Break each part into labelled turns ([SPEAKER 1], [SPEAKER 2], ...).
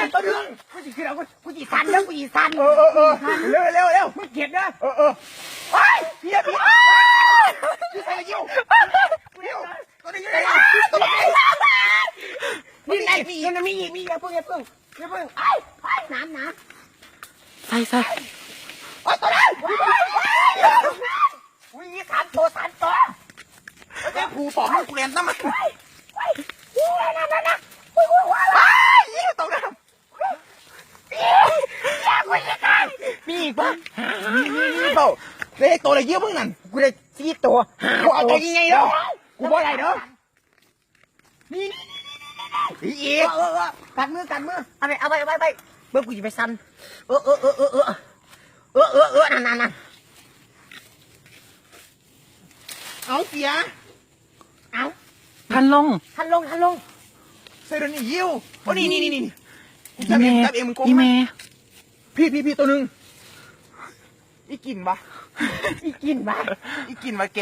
[SPEAKER 1] นั่นตัวนึง
[SPEAKER 2] กูสิขึ้นเอากูกูสิสั่นแล้วกูสิสั่น
[SPEAKER 1] เออเออเออเร็วเร็วเร็ว
[SPEAKER 2] มึงเก็บนะ
[SPEAKER 1] เออเออไอ้เพี้ยเพี้ยพี่ใส่ยิ้วเร็วตัวนี้อยู่ไหนตัวนี้
[SPEAKER 2] นี่ไงมีอีกมีอีกมีอีกอย่าเพิ่งอย่าเพิ่งอย่าเพิ่งไอ้ไอ้น้ำน้
[SPEAKER 3] ใส่ใส่
[SPEAKER 1] ไอ้ตัวนี้ำ
[SPEAKER 2] อุ้ยสั่นตัวสั่นตัว
[SPEAKER 1] ไอ้ผูบอกให้กูเรียนตั้งมัน
[SPEAKER 2] อุ้ยนั่นนั่นนั่นอุ้ยอุ้ยอุ้ย
[SPEAKER 1] ไอ้ยี่ตรงนั้น
[SPEAKER 2] อย่ากูจะตายมีอีก ปะ
[SPEAKER 1] นี่เปล่าเฮ้ยตัวอะไรเยอะมึงนั่น
[SPEAKER 2] กูได้สี่ตัว
[SPEAKER 1] กูเอาตัวยังไงเนาะกูบ่ได้เนาะ
[SPEAKER 2] นี่
[SPEAKER 1] อี
[SPEAKER 2] เอกอเออเออกัดมือกัดมือเอาไปเอาไปเอาไปเอาไปเบิ่งกูจะไปสั่นเออเออเออเออเออเออเออเออนั่นนั่นนั่น
[SPEAKER 1] เอาเสีย
[SPEAKER 2] เอา
[SPEAKER 3] พันลง
[SPEAKER 1] ทันลงทันลงใส่เดินยิ้วโอ้นี่นี่นี่นี่กู
[SPEAKER 3] อี
[SPEAKER 1] จับ
[SPEAKER 3] เม
[SPEAKER 1] เองจับเองมึงโกง
[SPEAKER 3] อีเม
[SPEAKER 1] พี่พี่พี่ตัวนึง อีกินปะ
[SPEAKER 2] อีกินบ้า
[SPEAKER 1] อีกินมาแก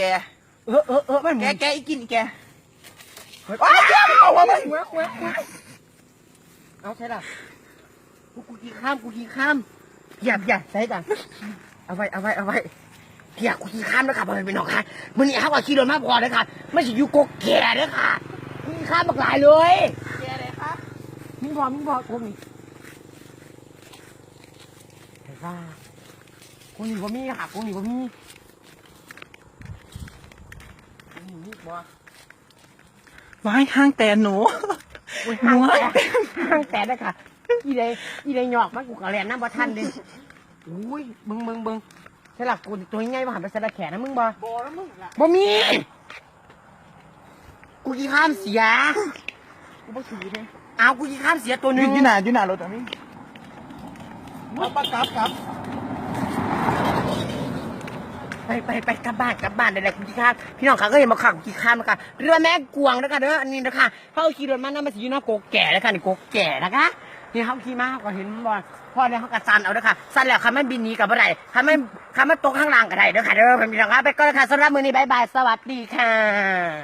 [SPEAKER 2] เออเออเออมัน
[SPEAKER 1] แกแกอีกินอีแกอ้าวเอาวะมึง
[SPEAKER 2] หัวหัวหัวเอาใช่ละกูกูขี่ข้ามกูขี่ข้ามอย่าอย่าใช่จ้ะเอาไว้เอาไว้เอาไว้อย่ากูขี่ข้ามนะครับมันเป็นหนอกค่ะมันนี่เขาว่าขี่รถมาพอเลยค่ะไม่ใช่อยู่กกแก่เลยค่ะกูขี่ข้ามบักหลายเลย
[SPEAKER 1] แกเลยครับ
[SPEAKER 2] มึงบอกมึงบอกกูนี่แต่ว่า กูนี่บ่มีค่ะกูนี่บ่มีกูนี่มีบ่
[SPEAKER 3] ไว้ห้างแต่หนู
[SPEAKER 2] อุ้ยห้างแต่ห้างแต่ด้วยค่ะอีเลยอีเลยหยอกมันกูกระแลนน้ำบ่ทันเลยอุ้ยมึงมึงมึงใช่หลักกูตัวง่ายมาหันไปใส่ตะแขนนะมึงบ่
[SPEAKER 1] บอแล้วมึงล่ะ
[SPEAKER 2] บ่มีกูกี่ข้ามเสีย
[SPEAKER 1] กูบ่ถือเลย
[SPEAKER 2] เอากูกี่ข้ามเสียตัวหนึ
[SPEAKER 1] ยื
[SPEAKER 2] ง
[SPEAKER 1] นยืนหน้ายืนหน้ารถตรงนี้เอาปากกลับกลับ
[SPEAKER 2] ไปไปไปกลับบ้านกลับบ้านได้เลยกูกี่ข้าพี่น้องค่ะก็เห็นมาข่าวกูกี่ข้ามนะคะเรือแม่กวงนะคะเด้ออันนี้นะคะเขาขี่รถมานั่นมาสิอยู่หน้าโกแก่แล้วค่ะนี่โกแก่นะคะนี่เขาขี่มาก็เห็นบอลพ่อเนี่ยเขากระซันเอาเด้อค่ะซันแล้วคันมันบินหนีกับอะไรคันมันคันมันตกข้างล่างก็ไรเด้อค่ะเด้อพี่น้องค่ะไปก่อนค่ะสำหรับมือนี้บายบายสวัสดีค่ะ